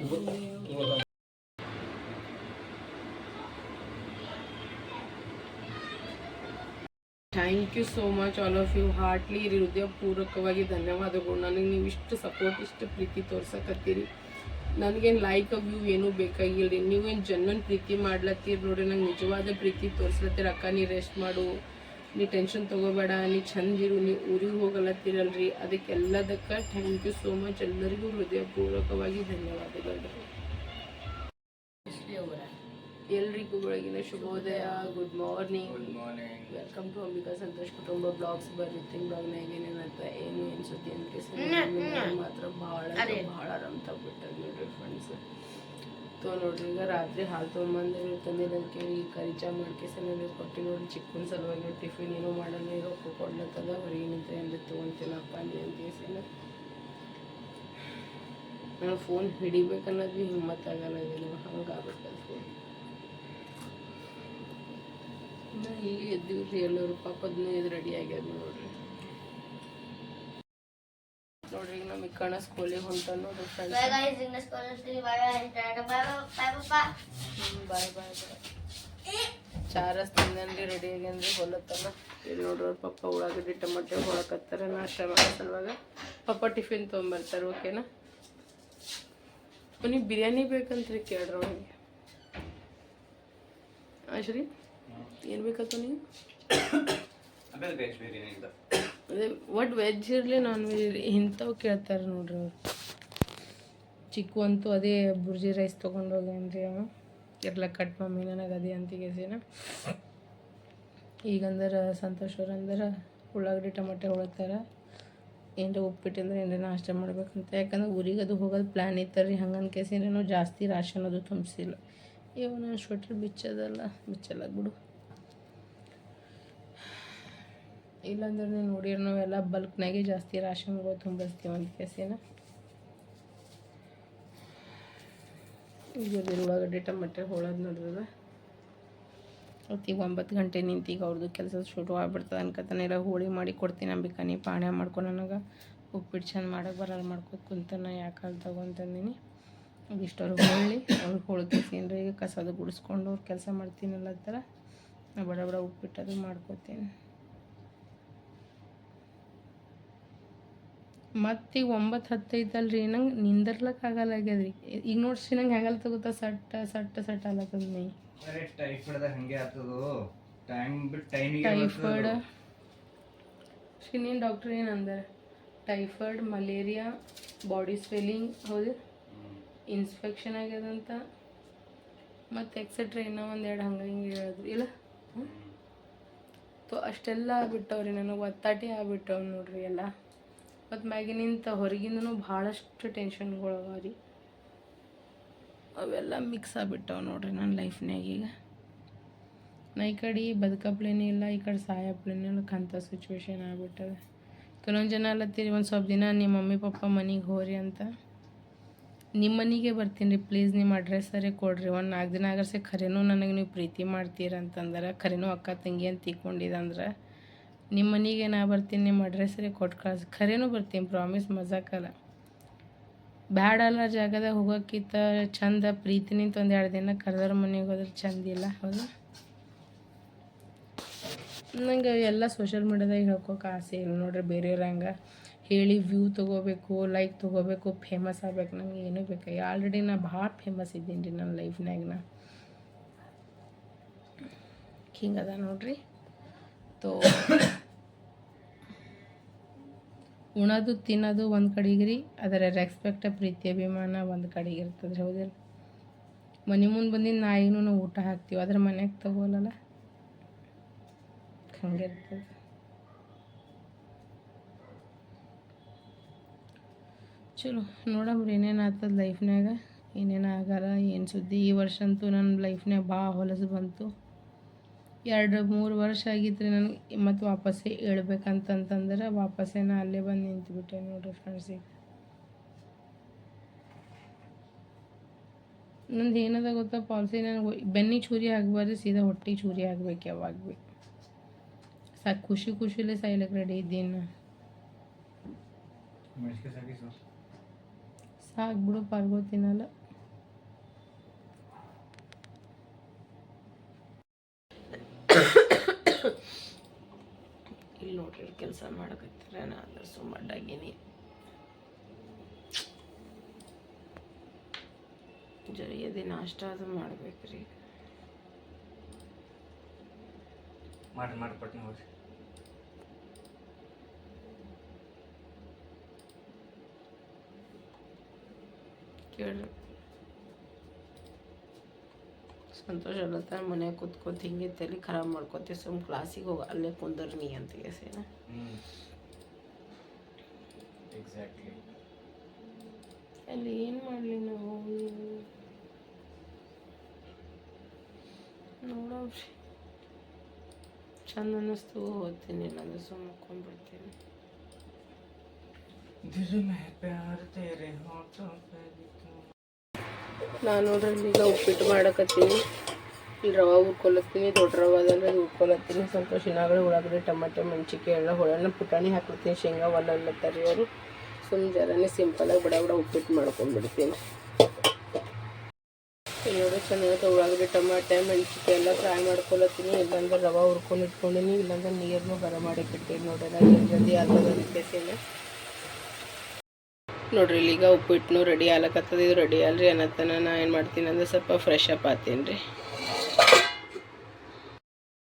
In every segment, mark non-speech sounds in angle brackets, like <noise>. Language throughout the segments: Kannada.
Thank you so much all of you heartly ಹೃದಯಪೂರ್ವಕವಾಗಿ ಧನ್ಯವಾದಗಳು. ನನಗೆ ನೀವು ಇಷ್ಟು ಸಪೋರ್ಟ್ ಇಷ್ಟು ಪ್ರೀತಿ ತೋರ್ಸಕತ್ತೀರಿ. ನನಗೇನು ಲೈಕ್ ವ್ಯೂ ಏನೂ ಬೇಕಾಗಿಲ್ಲ ರೀ ನೀವೇನು ಜನ್ಮನ್ ಪ್ರೀತಿ ಮಾಡ್ಲತ್ತೀರಿ ನೋಡ್ರಿ. ನಂಗೆ ನಿಜವಾದ ಪ್ರೀತಿ ತೋರಿಸ್ಲತ್ತೀರಿ. ಅಕ್ಕ, ನೀ ರೆಸ್ಟ್ ಮಾಡು. ನೀ ಟೆನ್ಷನ್ ತೊಗೋಬೇಡ ನೀ ಚಂದಿರು ನೀ ಊರಿಗೆ ಹೋಗಲತ್ತಿರಲ್ರಿ. ಅದಕ್ಕೆಲ್ಲದಕ್ಕೆ ಥ್ಯಾಂಕ್ ಯು ಸೋ ಮಚ್ ಎಲ್ಲರಿಗೂ ಹೃದಯಪೂರ್ವಕವಾಗಿ ಧನ್ಯವಾದಗಳು ಎಲ್ರಿಗೂ ಬೆಳಗಿನ ಶುಭೋದಯ. Good morning welcome to Ambika Santosh ಕುಟುಂಬ ಬ್ಲಾಗ್ಸ್ ಬರ್ರಿ ಬ್ಲಾಗ್ನಾಗ ಏನೇನಂತ ಏನು ಅನ್ಸುತ್ತೆ ಸುದ್ದಿ ಅಂತ ಕೇಸ್ ಮಾತ್ರ ಭಾಳ ಭಾಳ ಆರಾಮ್ ತಗ್ಬಿಟ್ಟದ ನೋಡ್ರಿ ಫ್ರೆಂಡ್ಸ್ ತೋ ನೋಡ್ರಿ, ಈಗ ರಾತ್ರಿ ಹಾಲು ತೊಗೊಂಬಂದು ತಂದಿಲ್ಲ ಕೇಳಿ ಕರಿಚಾ ಚಾ ನನಗೆ ಕೊಟ್ಟು ನೋಡಿ ಚಿಕ್ಕನ ಸಲುವಾಗಿ ಟಿಫಿನ್ ಏನೋ ಮಾಡೋಣ ರೊಕ್ಕ ಕೊಡ್ಲತ್ತದ ಹೊರಗೆ ನಿಂತ ಏನ್ರಿ ತೊಗೊಂತೀನಪ್ಪ ಅಲ್ಲಿ ಅಂತ ಕೇಸಿನ ನಾನು ಫೋನ್ ಹಿಡಿಬೇಕನ್ನೋದು ಭೀ ಹಿಮ್ಮತ್ತಾಗಲ್ಲ ಇದಿಲ್ಲ ಹಂಗೆ ಆಗ್ಬಿಟ್ಟದ ಫೋನ್ ಈಗ ಎದ್ದಿವ್ರಿ ಎಲ್ಲರೂ ಪಾಪದ್ನ ಇದು ರೆಡಿ ಆಗ್ಯದ ನೋಡ್ರಿ. ನೋಡ್ರಿ ಈಗ ನಮಗೆ ಕಣ ಸ್ಕೂಲಿಗೆ ಹೊಂಟ ನೋಡ್ರಿ ಫ್ರೆಂಡ್ಸ್. ಬಾಯ್ ಬಾಯ್ ಬಾಯ್ ಚಾರಸ್ ತಿಂದನ್ರಿ ರೆಡಿ ಆಗ್ಯಾನ್ರಿ ಹೊಲತ್ತನ. ಇಲ್ಲಿ ನೋಡ್ರಿ ಅವ್ರ ಪಪ್ಪ ಉಳ್ಳಾಗಡ್ಡಿ ಟೊಮಟೆ ಹೊಳಕತ್ತಾರೆ ನಾಷ್ಟ ಮಾಡೋ ಸಲುವಾಗ ಪಪ್ಪ ಟಿಫಿನ್ ತೊಗೊಂಬರ್ತಾರೆ ಓಕೆನಾ ನೀವು ಬಿರಿಯಾನಿ ಬೇಕಂತ್ರಿ ಕೇಳ್ರಿ ಅವನಿಗೆ. ಆಶ್ರೀ ಏನು ಬೇಕತ್ತ ನೀವು ಅದೇ ಒಟ್ಟು ವೆಜ್ ಇರಲಿ ನಾನ್ ವೆಜ್ ಇರಲಿ, ಇಂಥವು ಕೇಳ್ತಾರೆ ನೋಡ್ರಿ ಅವ್ರು. ಚಿಕ್ಕು ಅಂತೂ ಅದೇ ಬುರ್ಜಿ ರೈಸ್ ತೊಗೊಂಡು ಹೋಗ್ಯಾನ್ರಿ ಅವ ಎಲ್ಲ ಕಟ್ ಮಮ್ಮಿ ನನಗೆ ಅದೇ ಅಂತಿಗೆಸಿನ ಈಗಂದ್ರೆ ಸಂತೋಷ್ ಅವ್ರು ಅಂದ್ರೆ, ಉಳ್ಳಾಗಡ್ಡಿ ಟೊಮಟೆ ಹೊಳತಾರ. ಏನರ ಉಪ್ಪಿಟ್ಟಂದ್ರೆ ಏನರ ನಾಷ್ಟ ಮಾಡ್ಬೇಕಂತ. ಯಾಕಂದ್ರೆ ಊರಿಗೆ ಅದು ಹೋಗೋದು ಪ್ಲ್ಯಾನ್ ಇತ್ತರಿ. ಹಂಗನ್ ಕೇಸಿನ ನಾವು ಜಾಸ್ತಿ ರಾಶನ್ ಅದು ತುಂಬಿಸಿಲ್ಲ. ಇವನು ಸ್ವೆಟ್ರ್ ಬಿಚ್ಚದಲ್ಲ. ಬಿಚ್ಚಲ್ಲ ಬಿಡು. ಇಲ್ಲಾಂದ್ರೆ ನೋಡಿರಿ ನಾವೆಲ್ಲ ಬಲ್ಕ್ನಾಗೆ ಜಾಸ್ತಿ ರಾಶನ್ಗಳು ತುಂಬಿಸ್ತೀವಿ ಒಂದು ಕೆಸಿನ. ಈಗ ಉಳ್ಳಾಗಡ್ಡೆ ಟಮಟೆ ಹೋಳೋದು ನೋಡ್ರದ ಈಗ ಒಂಬತ್ತು ಗಂಟೆ ನಿಂತೀಗ ಅವ್ರದ್ದು ಕೆಲಸ ಶುರು ಆಗ್ಬಿಡ್ತದೆ ಅನ್ಕತಾನೆ ಎಲ್ಲ ಹೋಳಿ ಮಾಡಿ ಕೊಡ್ತೀನಿ ಅಂಬಿಕಾನಿ ಪಾಣ್ಯ ಮಾಡ್ಕೊ ನನಗೆ. ಉಪ್ಪಿಟ್ಟು ಚೆಂದ ಮಾಡೋಕೆ ಬರಲ್ಲ ಮಾಡ್ಕೊತ ಕುಂತಾನ, ಯಾಕೆ ತಗೊಂತಂದಿನಿ ಇಷ್ಟು ಅವ್ರಿಗೆ ಹೊಳ್ಳಿ, ಅವ್ರಿಗೆ ಹೋಳ್ಕೇಸೀನ್ರಿ ಈಗ ಕಸದು ಗುಡಿಸ್ಕೊಂಡು ಅವ್ರು ಕೆಲಸ ಮಾಡ್ತೀನಲ್ಲ ಥರ. ನಾ ಬಡ ಬಡ ಉಪ್ಪಿಟ್ಟು ಅದು ಮಾಡ್ಕೋತೀನಿ. ಮತ್ತೀಗ ಒಂಬತ್ತು ಹತ್ತೈತಲ್ರಿ ನಂಗೆ ನಿಂದಿರ್ಲಕ್ಕೆ ಆಗಲ್ಲ ರೀ ಈಗ ನೋಡ್ಸಿ ನಂಗೆ ಹೆಂಗಲ್ಲ ತಗೋತ ಸಟ್ಟ ಸಟ್ಟ ಸಟ್ಟ ಅಲ್ಲತ್ತದ ನೀ ಟೈಫಾಯ್ಡ್ ಹಂಗೆ ಆಗ್ತದೋ? ಟೈಮ್ ಬಿಟ್ಟು ಟೈಮಿಗೆ ಟೈಫಾಯ್ಡ್. ನೀನು ಡಾಕ್ಟ್ರ್ ಏನು ಅಂದಾರೆ? ಟೈಫಾಯ್ಡ್ ಮಲೇರಿಯಾ ಬಾಡಿ ಸ್ವೆಲ್ಲಿಂಗ್ ಹೌದು. ಇನ್ಸ್ಪೆಕ್ಷನ್ ಆಗ್ಯದಂತ. ಮತ್ತು ಎಕ್ಸೆಟ್ರಾ ಇನ್ನೂ ಒಂದೆರಡು ಹಂಗೆ ಹಿಂಗೆ ಹೇಳಿದ್ರು ಇಲ್ಲ? ತೊ ಅಷ್ಟೆಲ್ಲ ಆಗ್ಬಿಟ್ಟವ್ರಿ ನನಗೆ ಒತ್ತಾಟಿ ಆಗ್ಬಿಟ್ಟವ್ ನೋಡ್ರಿ ಎಲ್ಲ. ಮತ್ತು ಮ್ಯಾಗಿನಿಂತ ಹೊರಗಿಂದನೂ ಭಾಳಷ್ಟು ಟೆನ್ಷನ್ಗಳು ಅವ ರೀ. ಅವೆಲ್ಲ ಮಿಕ್ಸ್ ಆಗಿಬಿಟ್ಟವೆ ನೋಡ್ರಿ ನನ್ನ ಲೈಫ್ನಾಗ ಈಗ. ನಾ ಈ ಕಡೆ ಬದುಕಪ್ಲೇನೇ ಇಲ್ಲ, ಈ ಕಡೆ ಸಾಯಪ್ಲೇನೇ ಇಲ್ಲ ಅಂಥ ಸಿಚುವೇಶನ್ ಆಗ್ಬಿಟ್ಟದೆ. ಕೆಲವೊಂದು ಜನ ಅಲ್ಲತ್ತೀರಿ ಒಂದು ಸ್ವಲ್ಪ ದಿನ ನಿಮ್ಮ ಮಮ್ಮಿ, ಪಪ್ಪ ಮನೆಗೆ ಹೋರಿ ಅಂತ. ನಿಮ್ಮ ಮನೆಗೆ ಬರ್ತೀನಿ ರೀ ಪ್ಲೀಸ್ ನಿಮ್ಮ ಅಡ್ರೆಸ್ಸರೇ ಕೊಡ್ರಿ. ಒಂದು ನಾಲ್ಕು ದಿನ ಆಗರ್ಸೆ ಖರೇನೂ ನನಗೆ ನೀವು ಪ್ರೀತಿ ಮಾಡ್ತೀರ ಅಂತಂದ್ರೆ, ಖರೇನೂ ಅಕ್ಕ ತಂಗಿ ಅಂತ ತಿಳ್ಕೊಂಡಿದಂದ್ರೆ ನಿಮ್ಮ ಮನೆಗೆ ನಾ ಬರ್ತೀನಿ, ನಿಮ್ಮ ಅಡ್ರೆಸ್ಸರೇ ಕೊಟ್ಟು ಕಳ್ಸಿ. ಖರೇನೂ ಬರ್ತೀನಿ ಪ್ರಾಮಿಸ್ ಮಜಾಕಲ್ಲ ಬ್ಯಾಡ ಅಲ್ಲ ಜಾಗದಾಗ ಹೋಗೋಕ್ಕಿಂತ ಚಂದ ಪ್ರೀತಿನಿಂತ ಒಂದು ಎರಡು ದಿನ ಕರೆದವ್ರ ಮನೆಗೆ ಹೋದ್ರೆ ಚಂದ ಇಲ್ಲ, ಹೌದು? ನಂಗೆ ಎಲ್ಲ ಸೋಷಿಯಲ್ ಮೀಡ್ಯಾದಾಗ ಹೇಳ್ಕೊಕ್ಕೆ ಆಸೆ ಇಲ್ಲ ನೋಡ್ರಿ ಬೇರೆಯವ್ರ ಹಂಗೆ ಹೇಳಿ ವ್ಯೂ ತೊಗೋಬೇಕು ಲೈಕ್ ತೊಗೋಬೇಕು ಫೇಮಸ್ ಆಗ್ಬೇಕು, ನಂಗೆ ಏನೂ ಬೇಕು ಆಲ್ರೆಡಿ ನಾ ಭಾಳ ಫೇಮಸ್ ಇದ್ದೀನಿ ರೀ ನನ್ನ ಲೈಫ್ನಾಗ ನಾ ಹಿಂಗದ ನೋಡ್ರಿ. ತೋ ಉಣೋದು ತಿನ್ನೋದು ಒಂದು ಕಡೆಗೆ ರೀ ಅದರ ರೆಸ್ಪೆಕ್ಟ್ ಪ್ರೀತಿ, ಅಭಿಮಾನ ಒಂದು ಕಡೆಗೆ ಇರ್ತದೆ ಹೌದಿಲ್ಲ ಮನೆ ಮುಂದೆ ಬಂದಿದ್ದು ನಾಯಿನೂ ನಾವು ಊಟ ಹಾಕ್ತೀವಿ, ಅದ್ರ ಮನೆಗೆ ತಗೋಲಲ್ಲ? ಹಂಗೆ ಇರ್ತದೆ. ಚಲೋ ನೋಡಮ್ರಿ ಏನೇನು ಆಗ್ತದೆ ಲೈಫ್ನಾಗ ಏನೇನು ಆಗಲ್ಲ, ಏನು ಸುದ್ದಿ? ಈ ವರ್ಷ ಅಂತೂ ನನ್ನ ಲೈಫ್ನಾಗ ಭಾಳ ಹೊಲಸು ಬಂತು. ಎರಡು ಮೂರು ವರ್ಷ ಆಗಿತ್ತು ರೀ ನನಗೆ ಮತ್ತು ವಾಪಸ್ಸೇ ಹೇಳ್ಬೇಕಂತಂತಂದ್ರೆ ವಾಪಸ್ಸೇ ನಾ ಅಲ್ಲೇ ಬಂದು ನಿಂತುಬಿಟ್ಟೆ ಫ್ರೆಂಡ್ಸ್ ಫ್ರೆಂಡ್ಸಿಗೆ ನಂದು ಏನದ ಗೊತ್ತಾ ಪಾಲಿಸಿ ನನಗೆ ಬೆನ್ನಿ ಚೂರಿ ಆಗಬಾರ್ದು ಸೀದಾ ಹೊಟ್ಟೆ ಚೂರಿ ಆಗ್ಬೇಕು ಯಾವಾಗ ಭೀ. ಸಾಕು ಖುಷಿ ಖುಷಿಲೇ ಸಾಯ್ಲಕ್ಕೆ ರೆಡಿ ಇದ್ದೀನಿ ಸಾಕಿ ಬಿಡು ಪಾಲ್ಗೋ ಕೆಲಸ ಮಾಡಕತ್ತೀರ ನಾನು ಸುಮ್ಮಡಾಗಿನಿ ಜರಿ ಅದೇ ನಾಷ್ಟ ಅದು ಮಾಡ್ಬೇಕ್ರಿ. ಮಾಡಿ ಮಾಡ್ಕೊಟ್ಟು ಹೋಗ್ರಿ. ಕೇಳ್ರಿ. ಸಂತೋಷ ಅಲ್ಲತ್ತ ಮನ್ಯಾಗ ಕೂತ್ಕೊತ ಹಿಂಗೆ ತಲೆ ಖರಾಬ್ ಮಾಡ್ಕೊತೀವಿ ಸುಮ್ ಕ್ಲಾಸಿಗೆ ಹೋಗಿ ಅಲ್ಲೇ ಕುಂದರ್ ನೀ ಅಂತ ಕೇಸೇನ ಎಕ್ಸಾಕ್ಟ್ಲಿ ಅಲ್ಲಿ ಏನು ಮಾಡಲಿ ನಾವು? ನೋಡೋರಿ ಚಂದ ಅನ್ನಿಸ್ತು ಓದ್ತೀನಿ ಇಲ್ಲಾಂದ್ರೆ ಸುಮ್ ಮುಕ್ಕೊಂಡ್ಬಿಡ್ತೀನಿ ದಿಲ್ ಮೇ ತೇರೆ? ಹೋಟೋ ನಾನು ನೋಡ್ರಿ ಈಗ ಉಪ್ಪಿಟ್ಟು ಮಾಡಕತ್ತೀನಿ. ಇಲ್ಲಿ ರವೆ ಹುರ್ಕೊಳತ್ತೀನಿ ದೊಡ್ಡ ರವೆ ಅದಂದ್ರೆ ಉರ್ಕೊಳತ್ತೀನಿ ಸ್ವಲ್ಪ ಶಿನಾಗಳು ಉಳ್ಳಾಗಡ್ಡಿ ಟಮಾಟೆ ಮೆಣಸಿಕೆ ಎಲ್ಲ ಹೊಳನ ಪುಟಾಣಿ ಹಾಕ್ಬಿಡ್ತೀನಿ. ಶೇಂಗಾ ಒಲ್ಲತ್ತಾರೆ ಅವರು ಸುಮ್ಮ ಜರನೇ ಸಿಂಪಲಾಗಿ ಬಡ ಬಡ ಉಪ್ಪಿಟ್ಟು ಮಾಡ್ಕೊಂಡ್ಬಿಡ್ತೀನಿ ನೋಡಿ ಚೆನ್ನಾಗಿ ಉಳ್ಳಾಗಡ್ಡಿ ಟಮಾಟೆ ಮೆಣಸಿಕೆ ಎಲ್ಲ ಫ್ರೈ ಮಾಡ್ಕೊಳತ್ತೀನಿ ಇಲ್ಲಾಂದ್ರೆ ರವೆ ಹುರ್ಕೊಂಡು ಇಟ್ಕೊಂಡಿನಿ. ಇಲ್ಲಾಂದ್ರೆ ನೀರನ್ನು ಬರ ಮಾಡಿ ಇಟ್ಟಿರ್ತೀನಿ ನೋಡ್ರಿ. ಜಲ್ದಿ ಆಗ್ತದೆ ನೋಡ್ರಿ ಈಗ ಉಪ್ಪಿಟ್ಟು ರೆಡಿ ಆಗ್ಲಕ್ಕತ್ತದ ಇದು ರೆಡಿ ಅಲ್ರಿ ಅನ್ನತ್ತನ ನಾ ಏನು ಮಾಡ್ತೀನಿ ಅಂದ್ರೆ ಸ್ವಲ್ಪ ಫ್ರೆಶ್ ಅಪ್ ಆತೀನಿ ರೀ.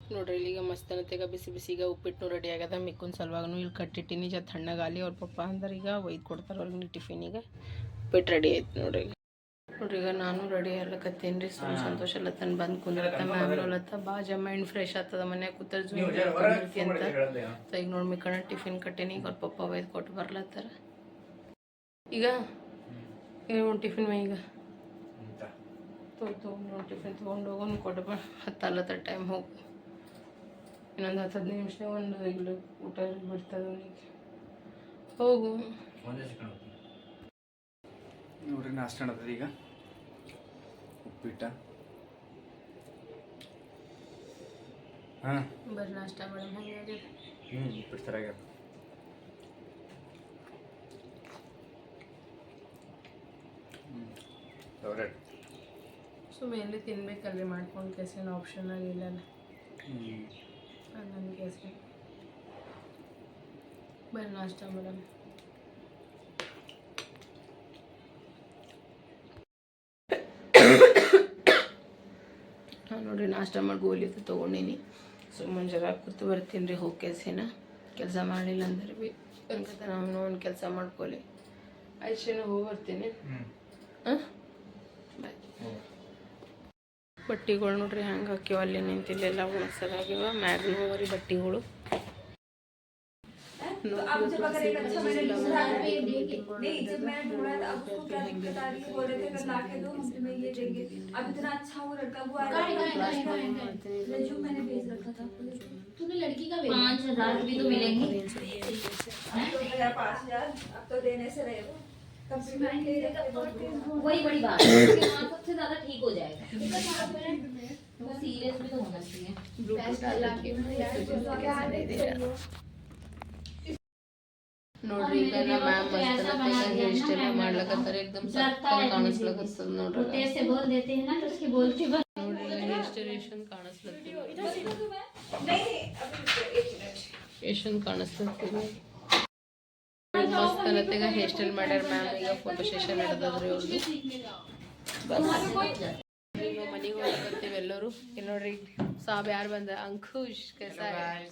ನೋಡ್ರಿ ಈಗ ಮಸ್ತ್ ಅನ್ನತ್ತೀಗ ಬಿಸಿ ಬಿಸಿಗ ಉಪ್ಪಿಟ್ಟು ರೆಡಿ ಆಗ್ಯದ. ಮಿಕ್ಕುನ್ ಸಲುವಾಗೂ ಇಲ್ಲಿ ಕಟ್ಟಿಟ್ಟಿನಿ. ಜ ತಣ್ಣಗಾಲಿ ಅವ್ರ ಪಪ್ಪ ಅಂದ್ರೆ ಈಗ ಒಯ್ದು ಕೊಡ್ತಾರೆ ಅವ್ರಿಗೆ ಟಿಫಿನಿಗೆ ಉಪ್ಪಿಟ್ಟು ರೆಡಿ ಆಯ್ತು ನೋಡ್ರಿ ಈಗ. ನೋಡ್ರಿ ಈಗ ನಾನು ರೆಡಿ ಆಗ್ಲಕತ್ತೀನಿ ರೀ. ಸುಮ್ ಸಂತೋಷ ಲತ್ತನ್ ಬಂದು ಕುಂದ್ರತ್ತ ಮ್ಯಾಮ್ ಲತ್ತ ಬಾ ಮೈಂಡ್ ಫ್ರೆಶ್ ಆಗ್ತದ ಮನ್ಯಾಗ ಕೂತರ ಅಂತ. ಸೊ ಈಗ ನೋಡಿ ಮಿಕ್ಕಣ ಟಿಫಿನ್ ಕಟ್ಟೇನಿ. ಈಗ ಅವ್ರ ಪಪ್ಪ ಒಯ್ದು ಕೊಟ್ಟು ಬರ್ಲತ್ತಾರ. ಈಗ? ಈಗ ಒಂದು ಟಿಫಿನ್ ಮೈ ಈಗ. ಅಂತ ತೊಗೊಂಡು ಟಿಫಿನ್ ತೊಗೊಂಡು ಹೋಗೋನು ಕೊಟ್ಟು ಬಾ. ಹತ್ತಲ್ಲತ್ತ ಟೈಮ್ ಹೋಗು. ಇನ್ನೊಂದು ಹತ್ತು ಹದಿನೈದು ನಿಮಿಷ ಒಂದು ಇಲ್ಲಿ ಊಟ ಬಿಡ್ತದೆ ಅವನಿಗೆ. ಹೋಗು. ನೋಡ್ರಿ ನಾಷ್ಟ ಈಗ? ಉಪ್ಪಿಟ್ಟ? ಹಾಂ. ಬರ್ರಿ ನಾಷ್ಟ ಮೇಡಮ್ ಹಾಗೆ ಹ್ಞೂ ಉಪ್ಪಿಟ್ಟು ಸರಿಯಾಗ್ಯದ ಫೇವ್ರೇಟ್ ಸುಮ್ಮನೆ ಎಲ್ಲಿ ತಿನ್ಬೇಕಲ್ರಿ ಮಾಡ್ಕೊಂಡು ಕೆಸಿನ ಆಪ್ಷನ್ ಆಗಿಲ್ಲಲ್ಲ ಹ್ಞೂ ನನ್ನ ಕೆಸಿ ಬರ್ರಿ ನಾಷ್ಟ ಮೇಡಮ್ ನಾನು ನೋಡ್ರಿ ನಾಷ್ಟ ಮಾಡಿ ಗೋಲಿದ್ದು ತೊಗೊಂಡಿನಿ ಸೊ ಮುಂಜಾನೆ ಕೂತು ಬರ್ತೀನಿ ರೀ ಹೋಗಿ ಕೆಲಸನ ಕೆಲಸ ಮಾಡಿಲ್ಲ ಅಂದ್ರೆ ಭೀ ಅನ್ಕತ ನಾನು ಒಂದು ಕೆಲಸ ಮಾಡ್ಕೊಲಿ ಆಯ್ತು ಹೋಗಿ ಬರ್ತೀನಿ ಹ್ಞೂ ಹಾಂ ಬಾಯ್ ಬಟ್ಟೆಗಳು ನೋಡ್ರಿ ಹೆಂಗೆ ಹಾಕಿವ ಅಲ್ಲಿ ನಿಂತಿಲ್ಲೆಲ್ಲ ಒಣಗ್ಸದಾಗಿವ ಮ್ಯಾಗ್ನು ಹೋಗ್ರಿ ಬಟ್ಟೆಗಳು अब जब अगर एक अच्छा मैंने दूसरा नहीं जब मैंने ढूंढा था अब उसको क्या दिक्कत आ रही है बोल रहे थे कल लाके दो हम तुम्हें ये देंगे अब इतना अच्छा वो लड़का वो आया रजू मैंने भेज रखा था तूने लड़की का पाँच हजार रुपये तो मिलेंगे अब तो मेरा पाँच हजार अब तो देने से रहे वो कम्प्लीमेंट दे देगा वही बड़ी बात है उसके बाद सबसे ज्यादा ठीक हो जाएगा वो सीरियस भी तो होना चाहिए ನೋಡ್ರಿ ಈಗ ನಮ್ಮ ಮ್ಯಾಮ್ ಮಸ್ತ್ ಹೇರ್ ಸ್ಟೈಲ್ ಮಾಡ್ಲಕತ್ತಾರ एकदम ಸಕ್ಕತ್ತಾಗಿ ಕಾಣಿಸ್ಲಕತ್ತದ ನೋಡ್ರಿ ऐसे बोल देते हैं ना तो उसकी बोलती बस ನೋಡ್ರಿ ಹೇರ್ ಸ್ಟೈಲ್ ಎಷ್ಟೊಂದು ಕಾಣಿಸ್ಲತ್ತಿವ नहीं नहीं अभी एक मिनट ಎಷ್ಟೊಂದು ಕಾಣಿಸ್ಲತ್ತಿವ ಮಸ್ತ್ ಅನ್ನತ್ತೀಗ ಹೇರ್ ಸ್ಟೈಲ್ ಮಾಡ್ಯಾರ ಮ್ಯಾಮ್ ಈಗ ಫೋಟೋ ಸೆಷನ್ ನಡೆದದ್ರಿ ಅವ್ರದ್ದು ಈಗ ಮನೆಗೆ ಹೋಗ್ಲತ್ತೀವಿ ಎಲ್ಲರೂ ಇಲ್ಲಿ ನೋಡ್ರಿ ಸಾಬ್ ಯಾರು ಬಂದ ಅಂಕುಶ್ कैसा है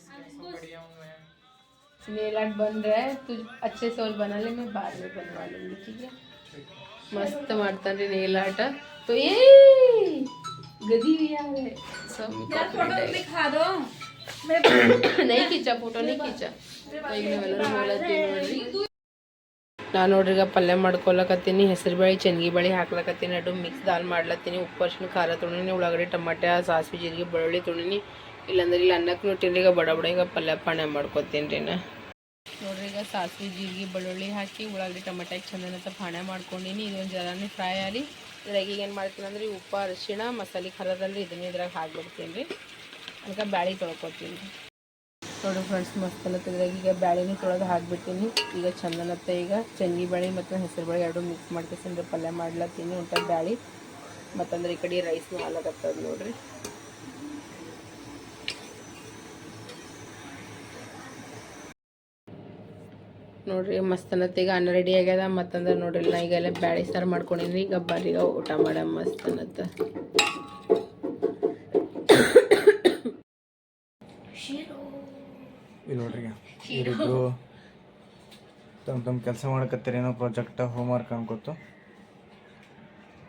नेल आर्ट बन रहा है तुझ अच्छे से और बना ले मैं बाद में बनवा लूंगी ठीक है मस्त ಮಾಡ್ತಾನೆ ನೇಲ್ ಆರ್ಟ್ तो ये गदी भी आ है सब फोटो दिखा दो नहीं खींचा फोटो नहीं खींचा ಈಗ ನೀವೆಲ್ಲರೂ ನೋಡತ್ತೀವಿ ನೋಡ್ರಿ ನಾನು ನೋಡ್ರಿ ಈಗ ಪಲ್ಯ ಮಾಡ್ಕೊಳ್ಳಕತ್ತೀನಿ ಹೆಸರು ಬೇಳೆ ಚೆನ್ಗಿ ಬೇಳೆ ಹಾಕ್ಲಕತ್ತೀನಿ, ಅಡು ಮಿಕ್ಸ್ ದಾಲ್ ಮಾಡ್ಲತ್ತೀನಿ, ಉಪ್ಪು ಅರ್ಶಿನ ಖಾರ ತೊಗೊಂಡಿನಿ ಉಳ್ಳಾಗಡ್ಡಿ ಟಮಾಟೆ ಸಾಸಿವೆ, ಜೀರಿಗೆ, ಬೆಳ್ಳುಳ್ಳಿ ತೊಗೊಂಡಿನಿ ಇಲ್ಲಾಂದ್ರೆ ಇಲ್ಲಿ ಅನ್ನಕ್ಕೆ ನೋಡ್ತೀನಿ, ಈಗ ಬಡ ಬಡ ಈಗ ಪಲ್ಯ ಪಾಣ್ಯ ಮಾಡ್ಕೊತೀನಿ ರೀ ನಾ. ನೋಡ್ರಿ ಈಗ ಸಾಸಿವೆ, ಜೀರಿಗೆ, ಬೆಳ್ಳುಳ್ಳಿ ಹಾಕಿ, ಉಳ್ಳಾಗಡ್ಡಿ ಟಮಾಟೆ ಅಂತ ಪಾಣ್ಯ ಮಾಡ್ಕೊಂಡಿನಿ. ಇದೊಂದು ಜರಾನೇ ಫ್ರೈ ಆಗಲಿ ಇದ್ರಾಗ ಈಗ ಏನು ಮಾಡ್ತೀನಿ ಅಂದ್ರೆ ಉಪ್ಪು, ಅರಿಶಿಣ, ಮಸಾಲೆ ಖಾರದಲ್ಲಿ ಇದನ್ನೇ ಇದ್ರಾಗ ಹಾಕ್ಬಿಡ್ತೀನಿ ರೀ. ಅದಕ್ಕೆ ಬ್ಯಾಳಿ ತೊಳ್ಕೊತೀನಿ. ರೀ ನೋಡಿ ಫ್ರೆಂಡ್ಸ್ ಮಸ್ತ್ ಅನ್ನತ್ತಿದ್ರಾಗ ಈಗ ಬ್ಯಾಳಿನೂ ತೊಳೆದು ಹಾಕ್ಬಿಡ್ತೀನಿ. ಈಗ ಚಂದನತ್ತ ಈಗ ಚಂಗಿ ಬೇಳೆ ಮತ್ತು ಹೆಸರು ಬೇಳೆ ಎರಡು ಮಿಕ್ಸ್ ಮಾಡ್ಕೇಸಂದ್ರೆ ಪಲ್ಯ ಮಾಡ್ಲತ್ತೀನಿ ಊಟ ಬ್ಯಾಳಿ. ಮತ್ತಂದ್ರೆ ಈ ಕಡೆ ರೈಸ್ ಹಾಲಾಗತ್ತದ ನೋಡ್ರಿ. ನೋಡ್ರಿ ಮಸ್ತ್ ಅನ್ನತ್ತೆ. ಈಗ ಅನ್ನ ರೆಡಿ ಆಗ್ಯದ. ಮತ್ತಂದ್ರೆ ನೋಡ್ರಿ ನಾ ಈಗೆಲ್ಲ ಬ್ಯಾಳಿ ಸಾರು ಮಾಡ್ಕೊಂಡಿನಿ. ಈಗ ಬರ್ರೀಗ ಊಟ ಮಾಡ ಮಸ್ತ್ ಅನ್ನತ್ತ. ಇಲ್ಲಿ ನೋಡ್ರಿ ಇವರಿಬ್ರು ತಮ್ಮ ತಮ್ಮ ಕೆಲಸ ಮಾಡಕತ್ತಾರೇನೋ ಪ್ರಾಜೆಕ್ಟ ಹೋಮ್ವರ್ಕ್ ಅನ್ಕೋತು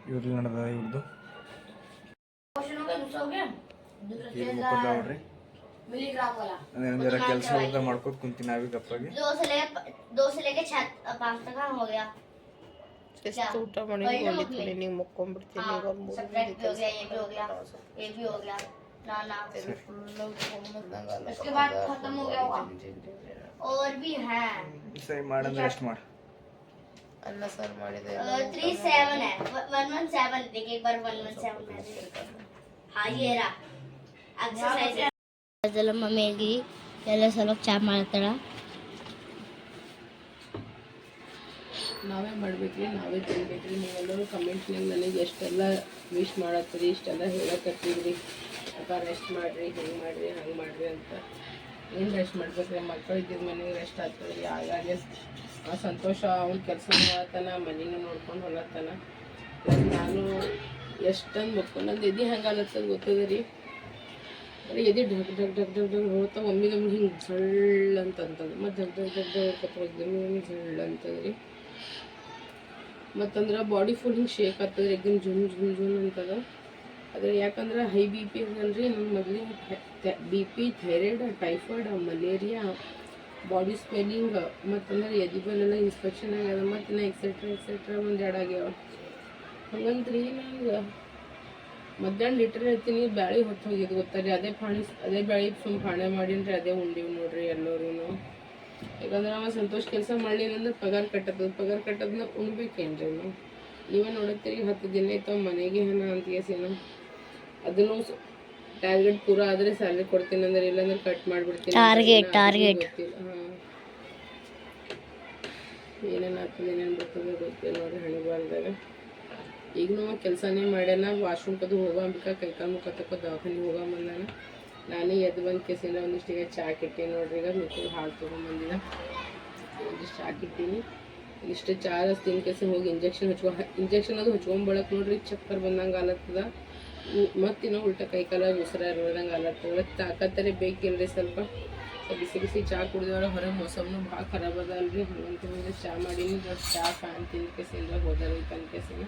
ಇವ್ರಲ್ಲಿ ನಡೆದ ಇವ್ರದ್ದು ನೋಡ್ರಿ. ಕೆಲಸ ಹೋದ ಮಾಡ್ಕೊತ ಕುಂತೀನಿ ಊಟ ಮಾಡಿ ನೀವು ಮಕ್ಕೊಂಡ್ಬಿಡ್ತೀನಿ ಈಗ ಒಂದ್ ಮೂರು सब्जेक्ट भी हो गया ये भी हो गया ये भी हो गया ना ना उसके बाद खत्म हो गया होगा और भी है ಸರಿ ಮಾಡಂದ್ರೆ ಎಷ್ಟು ಮಾಡಿ ಅನ್ನ ಸಾರು ಮಾಡಿದೆ थ्री सेवन है वन वन सेवन देखिए एक बार वन वन सेवन में हाँ ये रहा एक्सरसाइज ಅದೆಲ್ಲ ಮಮ್ಮಿಯಾಗಿ ಎಲ್ಲ ಸ್ವಲ್ಪ ಚಾ ಮಾಡ್ತಾಳ ನಾವೇ ಮಾಡ್ಬೇಕ್ರಿ ನಾವೇ ತಿನ್ಬೇಕ್ರಿ ನೀವೆಲ್ಲರೂ ಕಮೆಂಟ್ನಾಗ ನನಗೆ ಎಷ್ಟೆಲ್ಲ ವಿಶ್ ಮಾಡತ್ತೀರಿ ಇಷ್ಟೆಲ್ಲ ಹೇಳಕತ್ತೀರಿ ಅಪ್ಪ ರೆಸ್ಟ್ ಮಾಡಿರಿ, ಹಿಂಗೆ ಮಾಡಿರಿ, ಹಂಗೆ ಮಾಡಿರಿ ಅಂತ. ಏನು ರೆಸ್ಟ್ ಮಾಡ್ಬೇಕ್ರಿ ಮಕ್ಕಳು ಇದ್ದಿದ್ದ ಮನೆಗೆ ರೆಸ್ಟ್ ಆಗ್ತದೆ ರೀ. ಹಾಗಾಗಿ ಆ ಸಂತೋಷ, ಅವ್ನ ಕೆಲಸ ಮಾಡತ್ತಾನ ಮನೆನೂ ನೋಡ್ಕೊಂಡು ಹೊಲತ್ತಾನ. ನಾನು ಎಷ್ಟೊಂದು ಮಕ್ಕಳು ನಂದು ಎದೆ ಹೆಂಗೆ ಆಗತ್ತದ ಗೊತ್ತದ ರೀ? ಬರೀ ಎದೆ ಢಗ್ ಢಗ್ ಢಗ್ ಡಗ್ ಢಗ್ ಹೋಗ್ತಾ ಒಮ್ಮಿಗೊಮ್ಮೆ ಹಿಂಗೆ ಝಳ್ ಅಂತ ಅಂತದ ಮತ್ತು ಢಗ್ ಢಗ್ ಡಗ್ ಹೋಗ್ತಾ ಒಮ್ಮೆ ಒಮ್ಮೆ ಝಳ್ ಅಂತದ ರೀ. ಮತ್ತಂದ್ರೆ ಬಾಡಿ ಫುಲ್ ಹಿಂಗೆ ಶೇಕ್ ಆಗ್ತದೆ ಎಕ್ದಮ್ ಜುಮ್ ಜುಮ್ ಜುಮ್ ಅಂತದ. ಅದ್ರ ಯಾಕಂದ್ರೆ ಹೈ ಬಿ ಪಿ ಅದಲ್ರಿ ನಮ್ಮ ಮೊದಲೇ B P thyroid typhoid malaria body swelling ಮತ್ತಂದ್ರೆ ಅಂದ್ರೆ ಬಲ್ಲೆಲ್ಲ ಇನ್ಸ್ಪೆಕ್ಷನ್ ಆಗ್ಯದ, ಮತ್ತು ನಾ ಎಕ್ಸೆಟ್ರಾ ಎಕ್ಸೆಟ್ರಾ ಒಂದು ಎರಡು ಆಗ್ಯಾವ. ಹಂಗಂದ್ರಿ ನಂಗೆ ಮಧ್ಯಾಹ್ನ ಲೀಟರ್ ಹೇಳ್ತೀನಿ, ಬ್ಯಾಳಿ ಹೊತ್ತು ಹೋಗಿದ್ದು ಗೊತ್ತಾರೆ, ಅದೇ ಪಾಣಿ, ಅದೇ ಬ್ಯಾಳಿ ಸುಮ್ಮ ಪಾಣೆ ರೀ ಅದೇ ಉಂಡಿವಿ ನೋಡ್ರಿ ಎಲ್ಲರೂ ಯಾಕಂದ್ರೆ ಅವ ಸಂತೋಷ ಕೆಲಸ ಮಾಡಲಿಲ್ಲ ಅಂದ್ರೆ ಪಗಾರ ಕಟ್ಟದ, ಪಗಾರ ಕಟ್ಟದ್ನ ಉಣ್ಬೇಕೇನ್ರಿ ನಾವು ನೀವೇ ನೋಡತ್ತೀರಿ, ಹತ್ತು ದಿನ ಇತ್ತು ಮನೆಗೆ ಹಣ ಅಂತ ಅದನ್ನು ಟಾರ್ಗೆಟ್ ಪೂರ ಆದ್ರೆ ಸ್ಯಾಲ್ರಿ ಕೊಡ್ತೀನಿ ಅಂದ್ರೆ ಇಲ್ಲಾಂದ್ರೆ ಕಟ್ ಮಾಡ್ಬಿಡ್ತೀನಿ. ಟಾರ್ಗೆಟ್ ಟಾರ್ಗೆಟ್ ಏನೇನು ಆಗ್ತದೆ ಏನೇನು ಬರ್ತದೆ ಗೊತ್ತಿಲ್ಲ ನೋಡ್ರಿ ಹಣೆ ಬಾರ್ದಾಗ ಈಗ ನಾವು ಕೆಲಸನೇ ಮಾಡ್ಯಾನ ವಾಶ್ರೂಮ್ ಕದು ಹೋಗೋ ಅಂಬಿಕ ಕೈಕಾಲು ಮುಖ ತಕ್ಕ ದವಾಖಾನೆ ಹೋಗೋ ಬಂದಾನ. ನಾನೇ ಎದ್ದು ಬಂದು ಕೇಸಿಂದ ಒಂದಿಷ್ಟಿಗೆ ಚಾ ಕಿಟ್ಟೀನಿ ನೋಡ್ರಿ ಈಗ ಮಿಕ್ಕು ಹಾಲು ತೊಗೊಂಬಂದಿದ ಒಂದಿಷ್ಟು ಚಾಕ್ ಕಿಟ್ಟೀನಿ. ಇಷ್ಟು ಚಾರ್ ತಿನ್ ಕೇಸಿ ಹೋಗಿ ಇಂಜೆಕ್ಷನ್ ಹಚ್ಕೊ ಇಂಜೆಕ್ಷನ್ ಅದು ಹಚ್ಕೊಂಬಳಕ್ ನೋಡ್ರಿ ಚಕ್ಕರ್ ಬಂದಂಗೆ ಆಲತ್ತದ ಮತ್ತು ಇನ್ನೂ ಉಲ್ಟ ಕೈಕಾಲ ಉಸಿರ ಇರೋದಂಗೆ ಆಲತ್ತದ ತಾಕತ್ತರೆ ಬೇಕಿಲ್ರಿ ಸ್ವಲ್ಪ. ಬಿಸಿ ಬಿಸಿ ಚಾ ಕುಡಿದವಳ ಹೊರಗೆ ಮೋಸಮ್ನು ಭಾಳ ಖರಾಬ್ ಅದ ಅಲ್ರಿ ಹಂಗಂತ ಹೇಳಿ ಚಾ ಮಾಡೀನಿ. ದೊಡ್ಡ ಚಾ ಫ್ಯಾನ್ ತಿಂದ ಕೇಸಿಂದ ಹೋದೈತೆ ಅಂತ ಕೇಸಿನ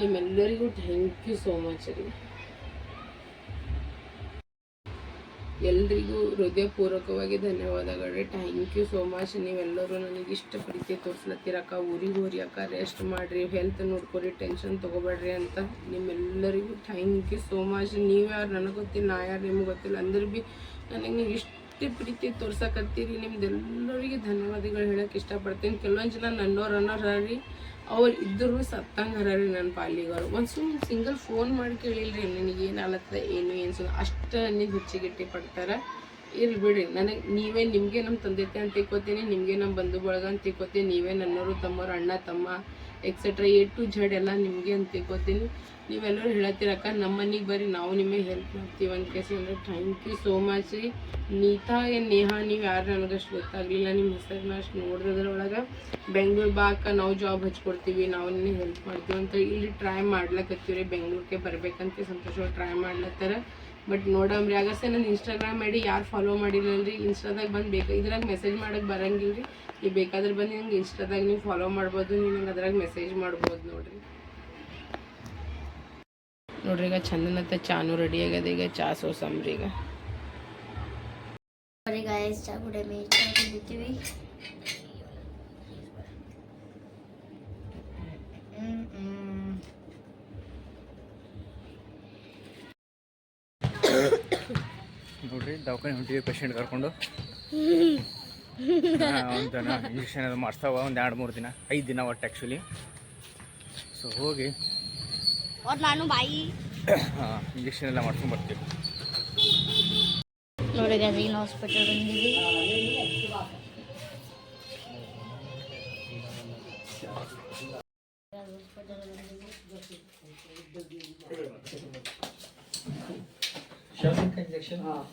ನಿಮ್ಮೆಲ್ಲರಿಗೂ ಥ್ಯಾಂಕ್ ಯು ಸೋ ಮಚ್ ರೀ. ಎಲ್ರಿಗೂ ಹೃದಯಪೂರ್ವಕವಾಗಿ ಧನ್ಯವಾದಗಳು. ಥ್ಯಾಂಕ್ ಯು ಸೋ ಮಚ್ ನೀವೆಲ್ಲರೂ ನನಗೆ ಇಷ್ಟ ಪ್ರೀತಿ ತೋರಿಸ್ಲತ್ತೀರಕ್ಕ. ಊರಿಗೆ ಹೋರಿ ಅಕ್ಕ ರೆಸ್ಟ್ ಮಾಡಿರಿ ಹೆಲ್ತ್ ನೋಡ್ಕೊರಿ ಟೆನ್ಷನ್ ತೊಗೋಬೇಡ್ರಿ ಅಂತ ನಿಮ್ಮೆಲ್ಲರಿಗೂ ಥ್ಯಾಂಕ್ ಯು ಸೋ ಮಚ್ ನೀವು ಯಾರು ನನಗೆ ಗೊತ್ತಿಲ್ಲ, ನಾ ಯಾರು ನಿಮ್ಗೆ ಗೊತ್ತಿಲ್ಲ, ಅಂದ್ರೆ ಭೀ ನನಗೆ ನೀವು ಇಷ್ಟು ಪ್ರೀತಿ ತೋರ್ಸಕತ್ತೀರಿ. ನಿಮ್ದೆಲ್ಲರಿಗೆ ಧನ್ಯವಾದಗಳು ಹೇಳಕ್ಕೆ ಇಷ್ಟಪಡ್ತೀನಿ. ಕೆಲವೊಂದು ಜನ ನನ್ನೋರು ಅನ್ನೋರು ರೀ ಅವ್ರು ಇದ್ದರೂ ಸತ್ತಂಗಾರ ರೀ ನನ್ನ ಪಾಲಿಗರು. ಒಂದು ಸುಮ್ಮನೆ ಸಿಂಗಲ್ ಫೋನ್ ಮಾಡಿ ಕೇಳಿಲ್ರಿ, ನನಗೆ ಏನು ಏನು ಏನು ಸು ಅಷ್ಟು ನೀವು ಹುಚ್ಚಿಗಿಟ್ಟಿ ಪಡ್ತಾರೆ. ಇರ್ಲಿ ಬಿಡ್ರಿ, ನನಗೆ ನೀವೇ ನಿಮಗೆ ನಮ್ಮ ತಂದೆ ಅಂತ ತಿಳ್ಕೊತೀನಿ, ನಿಮಗೆ ನಮ್ಮ ಬಂಧು ಬಳಗ ಅಂತ ತಿಳ್ಕೊತೀನಿ, ನೀವೇ ನನ್ನವರು ತಮ್ಮವ್ರು ಅಣ್ಣ, ತಮ್ಮ ಎಕ್ಸೆಟ್ರಾ ಎ ಟು ಝಡ್ ಎಲ್ಲ ನಿಮಗೆ ಅಂತ ತಿಳ್ಕೊತೀನಿ. ನೀವೆಲ್ಲರೂ ಹೇಳತ್ತೀರಕ್ಕ ನಮ್ಮ ಮನೆಗೆ ಬರ್ರಿ, ನಾವು ನಿಮಗೆ ಹೆಲ್ಪ್ ಮಾಡ್ತೀವಿ ಅಂತ ಕೇಸಿ ಅಂದರೆ ಥ್ಯಾಂಕ್ ಯು ಸೋ ಮಚ್ ರೀ. ನೀತಾ ಏನು ನೇಹಾ, ನೀವು ಯಾರು ನನಗಷ್ಟು ಗೊತ್ತಾಗಲಿಲ್ಲ ನಿಮ್ಮ ಹೆಸರನ್ನ ಅಷ್ಟು ನೋಡಿದ್ರೊಳಗೆ ಬೆಂಗ್ಳೂರು ಬಾಕ ನಾವು ಜಾಬ್ ಹಚ್ಕೊಡ್ತೀವಿ, ನಾವು ನಿನ್ನ ಹೆಲ್ಪ್ ಮಾಡ್ತೀವಿ ಅಂತ ಇಲ್ಲಿ ಟ್ರೈ ಮಾಡ್ಲಕತ್ತೀವಿ ರೀ ಬೆಂಗ್ಳೂರಿಗೆ ಬರ್ಬೇಕಂತ ಸಂತೋಷವಾಗಿ ಟ್ರೈ ಮಾಡ್ಲತ್ತಾರ. बट नोड़ आगे से नं इंस्टग्राम ऐडी यार फॉलोल इंस्टादा बंद इद्रा मेसेज मे बरंगल रही बेदा बंदी नं इंस्टादा नहीं फॉलोबू नहीं अद्रा मेसेज मोड़ नोड़ी नोड़ी चंद चानू रेडी चा सो सम्री चा गुडी ದವಾಖಾನೆ ಹೊಂಟಿವಿ ಪೇಷಂಟ್ ಕರ್ಕೊಂಡು. <laughs> ಒಂದು ಇಂಜೆಕ್ಷನ್ ಅದು ಮಾಡಿಸ್ತಾವ ಒಂದು ಎರಡು ಮೂರು ದಿನ ಐದು ದಿನ ಒಟ್ಟು ಆ್ಯಕ್ಚುಲಿ ಸೊ ಹೋಗಿ. ನಾನು ಬಾಯಿ. ಹಾಂ ಇಂಜೆಕ್ಷನ್ ಎಲ್ಲ ಮಾಡ್ಕೊಂಡು ಬರ್ತೀವಿ. ನೋಡಿ ಹಾಸ್ಪಿಟಲ್ ಶಾಪಿಂಗ್ ಇಂಜೆಕ್ಷನ್ ಹಾಂ.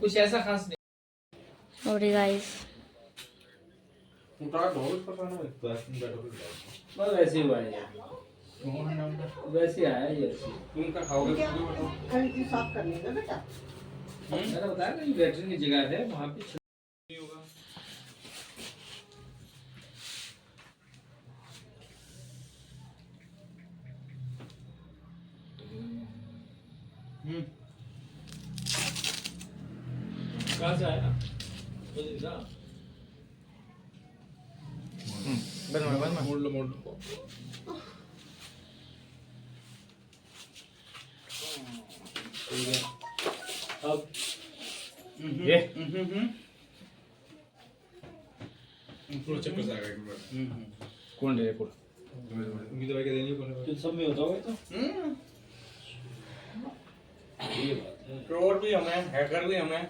कुछ ऐसा खास और गाइस वैसे ही आया ये। तुम खाओगे? साफ़ करने का बेटा? बताया ना ये वेटरन की जगह है वहाँ पे छ- कहाँ से आया बदली का ಬಂದ್ ಮಾಡಿ ಬಂದ್ ಮಾಡಿ मोड़ लो मोड़ लो ठीक है अब ये थोड़ा चक्कर से आ गया एक बार कौन रे कौन उनकी दवाई क्या देनी कौन तो सब में होता होगा तो ये बात है चोर भी हमें हैकर भी हमें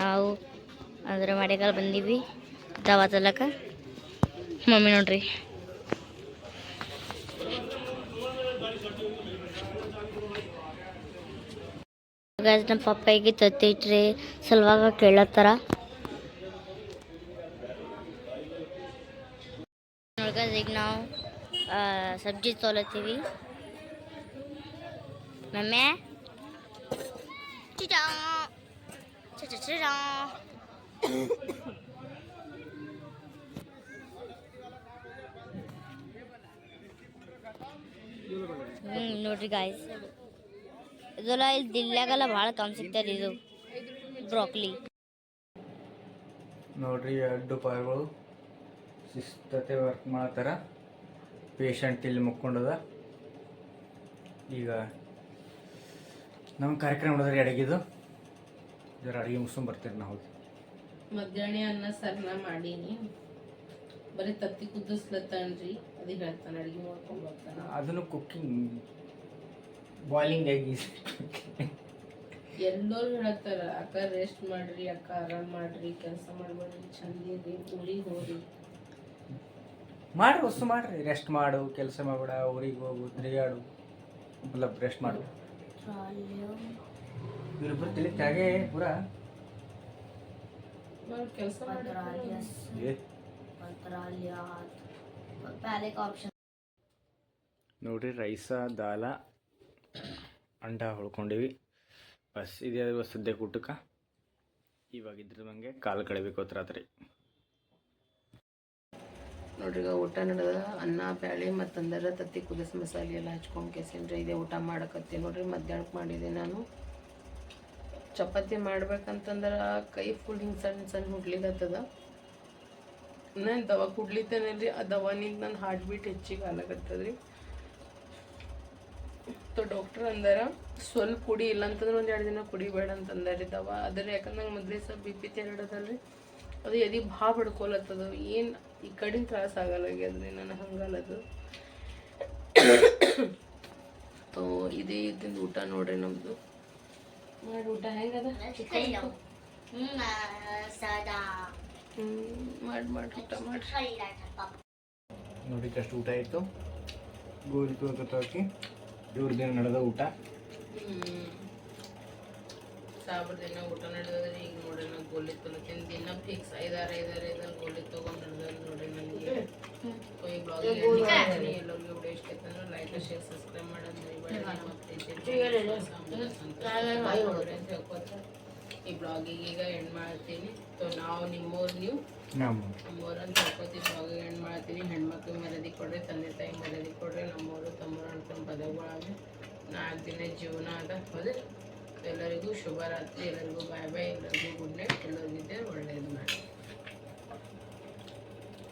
ನಾವು ಅಂದ್ರೆ ಮಳೆಗಾಲ ಬಂದೀವಿ. ದವಾ ತಲಕ. ಮಮ್ಮಿ ನೋಡ್ರಿ. ನಮ್ಮ ಪಪ್ಪಾಯಿಗೆ ತತ್ತಿ ಇಟ್ರಿ ಸಲುವಾಗ ಕೇಳತ್ತಾರ. ಈಗ ನಾವು ಸಬ್ಜಿ ತೊಲತ್ತೀವಿ ಮಮ್ಮೆ ಚಿಟಾ ಚಾ ಹ್ಮ್ ನೋಡ್ರಿ ಗಾಯ್ಸ್ ಇದೆಲ್ಲ ಇಲ್ಲಿ ದಿಲ್ಲಾಗೆಲ್ಲ ಭಾಳ ಕಮ್ಮಿ ಸಿಗ್ತದೆ ಇದು. ಬ್ರಾಕ್ಲಿ ನೋಡ್ರಿ ಎರಡು ಪಾಯಗಳು ಶಿಸ್ತತೆ ವರ್ಕ್ ಮಾಡತ್ತಾರ ಪೇಷಂಟ್ ಇಲ್ಲಿ ಮುಕ್ಕೊಂಡದ. ಈಗ ನಮ್ಮ ಕಾರ್ಯಕ್ರಮ ನೋಡಿದ್ರೆ ಅಡಗಿದು ಜರ ಅಡುಗೆ ಮುಗಿಸ್ಕೊಂಡ್ ಬರ್ತೀರಿ ನಾವು. ಮಧ್ಯಾಹ್ನ ಅನ್ನ ಸರ್ನ ಮಾಡೀನಿ. ಬರೀ ತತ್ತಿ ಕುದಿಸ್ಲತ್ತಾನ್ರಿ ಅದು ಹೇಳ್ತಾನೆ ಅಡಿಗೆ ಮಾಡ್ಕೊಂಡು ಬರ್ತಾನೆ. ಅದನ್ನು ಕುಕ್ಕಿಂಗ್ ಬಾಯ್ಲಿಂಗ್ ಆಗಿ <laughs> ಎಲ್ಲರೂ ಹೇಳ್ತಾರ ಅಕ್ಕ ರೆಸ್ಟ್ ಮಾಡ್ರಿ ಅಕ್ಕ ಆರಾಮ್ ಮಾಡ್ರಿ ಕೆಲಸ ಮಾಡ್ಬೇಡ್ರಿ ಚಂದಿರಿ ಊರಿಗೆ ಹೋಗ್ರಿ. ಮಾಡ್ರಿ ಹೊಸ ಮಾಡ್ರಿ ರೆಸ್ಟ್ ಮಾಡು ಕೆಲಸ ಮಾಡಬೇಡ ಊರಿಗೆ ಹೋಗು ತಿರುಗಾಡು ಮತ್ಲಬ್ ರೆಸ್ಟ್ ಮಾಡು. ಇವ್ರಿಬ್ರು ತಲೆ ತ್ಯಾಗೆ ಪೂರ. ಕೆಲಸ ಏ. ಆಪ್ಷನ್ ನೋಡ್ರಿ ರೈಸ ದಾಲ ಅಂಡ ಹೊಳ್ಕೊಂಡಿವಿ. ಬಸ್ ಇದೇ ಸದ್ಯ ಊಟಕ್ಕೆ? ಇವಾಗ ಇದ್ರ ನಂಗೆ ಕಾಲು ಕಳಿಬೇಕು ರಾತ್ರಿ ನೋಡ್ರಿ, ಈಗ ಊಟ ನಡೆದ ಅನ್ನ, ಬ್ಯಾಳೆ ಮತ್ತಂದರ ತತ್ತಿ ಕುದಿಸ್ ಮಸಾಲೆ ಎಲ್ಲ ಹಚ್ಕೊಂಡ್ ಕೇಸಿನ್ರಿ ಇದೇ ಊಟ ಮಾಡಕತ್ತೆ ನೋಡ್ರಿ ಮಧ್ಯಾಹ್ನಕ್ಕೆ ಮಾಡಿದೆ ನಾನು. ಚಪಾತಿ ಮಾಡ್ಬೇಕಂತಂದ್ರ ಕೈ ಫುಲ್ ಹಿಂಗೆ ಸಣ್ಣ ಸಣ್ಣ ಹುಡ್ಲಿಗತ್ತದ ನಾನು ದವ ಕುಡ್ಲಿತ್ತೇನಲ್ರಿ ಆ ದವಾನಿಂದ ನನ್ನ ಹಾರ್ಟ್ ಬೀಟ್ ಹೆಚ್ಚಿಗೆ ಆಲಾಗತ್ತದ್ರಿ ಸೊ ಡಾಕ್ಟರ್ ಅಂದಾರ, ಸ್ವಲ್ಪ ಕುಡಿ ಇಲ್ಲ ಅಂತಂದ್ರೆ ಒಂದು ಎರಡು ದಿನ ಕುಡಿಬೇಡ ಅಂತಂದಾರಿ ದವಾ. ಅದ್ರ ಯಾಕಂದ್ರೆ ನಂಗೆ ಮೊದಲೇ ಸ್ವಲ್ಪ ಬಿ ಪಿ ತೆರಡದಲ್ರಿ. ಅದು ಎದಿ ಭಾಳ ಬಡ್ಕೊಲತ್ತದ. ಏನು ಈ ಕಡಿಮೆ ತ್ರಾಸ ಆಗಲ್ಲಾಗ್ಯದ್ರಿ ನಾನು ಹಂಗಲ್ಲದು. ತೋ ಇದೇ ಇದ್ದಿಂದ ಊಟ ನೋಡ್ರಿ ನಮ್ದು. ಮಾಡಿ ಊಟ ಹೆಂಗದ? ಹ್ಞೂ ಮಾಡಿ ಮಾಡಿ ಊಟ ಮಾಡಿ. ನೋಡಿ ಕಷ್ಟ ಊಟ ಆಯಿತು. ಗೋಧಿ ಹಾಕಿ ಇವ್ರದ್ದೇನು ನಡೆದ ಊಟ. ಸಾವಿರ ದಿನ ಊಟ ನಡೆದ್ರೆ ಈಗ ನೋಡ್ರಿ ನಾನು ಗೋಲಿ ತೊಲತೀನಿ ದಿನ ಫಿಕ್ಸ್ ಐದಾರು ಐದಾರು ಐದಾರು ಗೋಲಿ ತೊಗೊಂಡು ನಡೆದ್ರೆ ನೋಡ್ರಿ ನನಗೆ. ಈ ಬ್ಲಾಗಿಗೆ ಮಾಡ್ತೀನಿ ಎಲ್ಲರಿಗೂ ವಿಡಿಯೋ ಇಷ್ಟ ಆಯ್ತು ಅಂದ್ರೆ ಲೈಕ್ ಶೇರ್ ಸಬ್ಸ್ಕ್ರೈಬ್ ಮಾಡೋದು ಮರಿಬೇಡಿ ಮತ್ತೆ ಈ ಬ್ಲಾಗಿಗೆ ಈಗ ಎಂಡ್ ಮಾಡ್ತೀನಿ. ಸೊ ನಾವು ನಿಮ್ಮೋರು ನೀವು? ನಮ್ಮ ನಮ್ಮವ್ರು ಅಂತ ಹೇಳ್ಕೊತೀವಿ ಬ್ಲಾಗ್ ಎಂಡ್ ಮಾಡ್ತೀನಿ. ಹೆಣ್ಮಕ್ಳು ಮರ್ಯಾದೆ ಕೊಡ್ರಿ ತಂದೆ ತಾಯಿ ಮರ್ಯಾದೆ ಕೊಡ್ರಿ. ನಮ್ಮವರು ತಮ್ಮರು ಅನ್ಕೊಂಡು ಪದಗಳಾಗಿ ನಾಲ್ಕು ದಿನ ಜೀವನ ಅದ. ಹೌದು? ಎಲ್ಲರಿಗೂ ಶುಭರಾತ್ರಿ. ಎಲ್ಲರಿಗೂ ಬಾಯ್ ಬಾಯ್ ಎಲ್ಲರಿಗೂ ಗುಡ್ ನೈಟ್ ಎಲ್ಲರಿಗಿದ್ದೆ ಒಳ್ಳೆಯದು ಮಾಡಿ